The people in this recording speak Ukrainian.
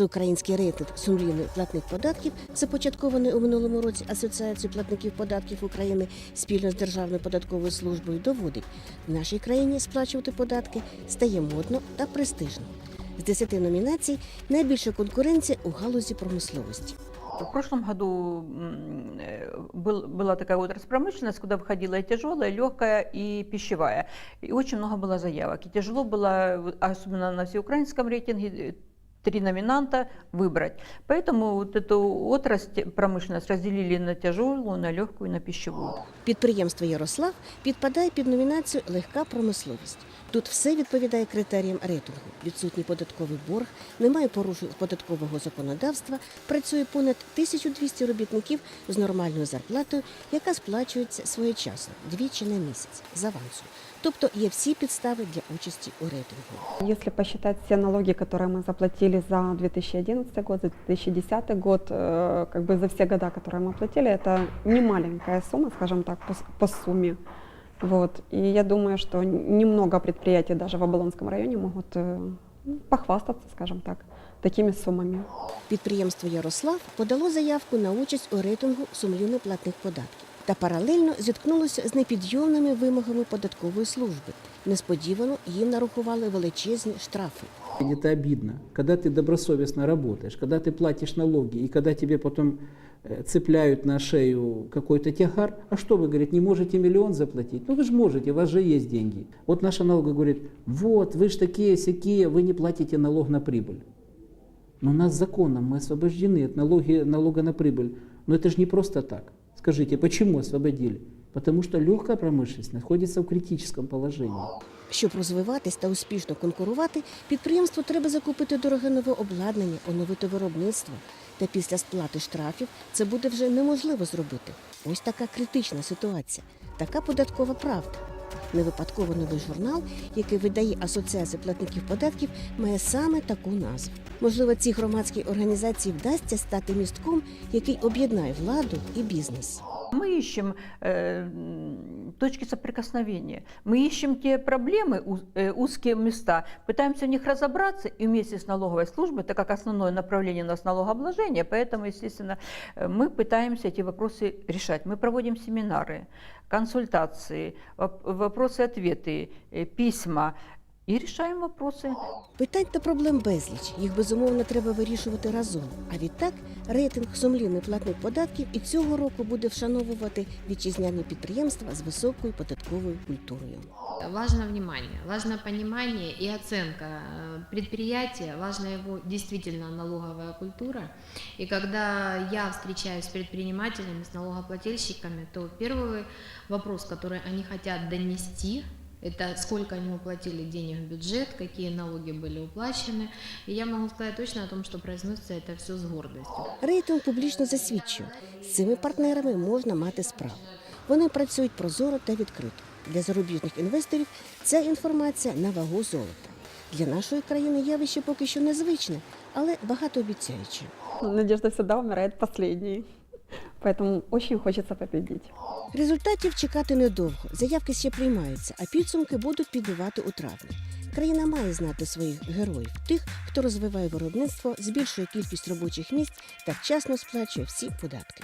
Всеукраїнський рейтинг сумлінних платник податків, започаткований у минулому році Асоціацією платників податків України спільно з Державною податковою службою, доводить, в нашій країні сплачувати податки стає модно та престижно. З 10 номінацій найбільша конкуренція у галузі промисловості. В прошлом году м, э, был, была такая отрасль промышленность, куда входила и тяжелая, и легкая, и пищевая. И очень много было заявок. И тяжело было, в- особенно на всеукраинском рейтинге, э, три номинанта выбрать. Поэтому вот эту отрасль промышленность разделили на тяжелую, на легкую и на пищевую. Підприємство Ярослав підпадає під номінацію Легка промисловість. Тут все відповідає критеріям рейтингу. Відсутній податковий борг, немає порушень податкового законодавства, працює понад 1200 робітників з нормальною зарплатою, яка сплачується своєчасно двічі на місяць з авансу. Тобто є всі підстави для участі у рейтингу. Если посчитать все налоги, которые мы заплатили за 2011 год, за 2010 год, э, как бы за все года, которые мы платили, это не маленькая сумма, скажем так, по, с- по сумме. Вот. И я думаю, что немного предприятий даже в Оболонском районе могут э, ну, похвастаться, скажем так, такими суммами. Підприємство Ярослав подало заявку на участь у рейтингу сумлінно платних податків та паралельно зіткнулося з непідйомними вимогами податкової служби. Несподівано їм нарахували величезні штрафи. И Это обидно. Когда ты добросовестно работаешь, когда ты платишь налоги, и когда тебе потом э, цепляют на шею какой-то тягар, а что вы, говорит, не можете миллион заплатить? Ну вы же можете, у вас же есть деньги. Вот наша налога говорит, вот, вы же такие сякие, вы не платите налог на прибыль. Но у нас законом мы освобождены от налоги, налога на прибыль. Но это же не просто так. Скажите, почему освободили? Потому что легкая промышленность находится в критическом положении. Щоб розвиватись та успішно конкурувати, підприємству треба закупити дороге нове обладнання, оновити виробництво. Та після сплати штрафів це буде вже неможливо зробити. Ось така критична ситуація, така податкова правда. Не випадково новий журнал, який видає Асоціація платників податків, має саме таку назву. Можливо, цій громадській організації вдасться стати містком, який об'єднає владу і бізнес. Мы ищем э, м, точки соприкосновения, мы ищем те проблемы, уз- э, узкие места, пытаемся в них разобраться и вместе с налоговой службой, так как основное направление у нас налогообложение, поэтому, естественно, э, мы пытаемся эти вопросы решать. Мы проводим семинары, консультации, воп- вопросы-ответы, э, письма и решаем вопросы. Питань та проблем безліч. Їх безумовно треба вирішувати разом. А відтак рейтинг сумлінний платник податків і цього року буде вшановувати вітчизняні підприємства з високою податковою культурою. Важно внимание, важно понимание и оценка э, предприятия, важна его действительно налоговая культура. И когда я встречаюсь с предпринимателями, с налогоплательщиками, то первый вопрос, который они хотят донести, это сколько они уплатили денег в бюджет, какие налоги были уплачены. И я могу сказать точно о том, что произносится это все с гордостью. Рейтинг публічно засвідчує, з цими партнерами можна мати справу. Вони працюють прозоро та відкрито. Для зарубіжних інвесторів ця інформація на вагу золота. Для нашої країни явище поки що незвичне, але багатообіцяюче. Надежда всегда умирает последней. Поэтому очень хочется победить. Результатів чекати недовго. Заявки ще приймаються, а підсумки будуть підбивати у травні. Країна має знати своїх героїв, тих, хто розвиває виробництво, збільшує кількість робочих місць та вчасно сплачує всі податки.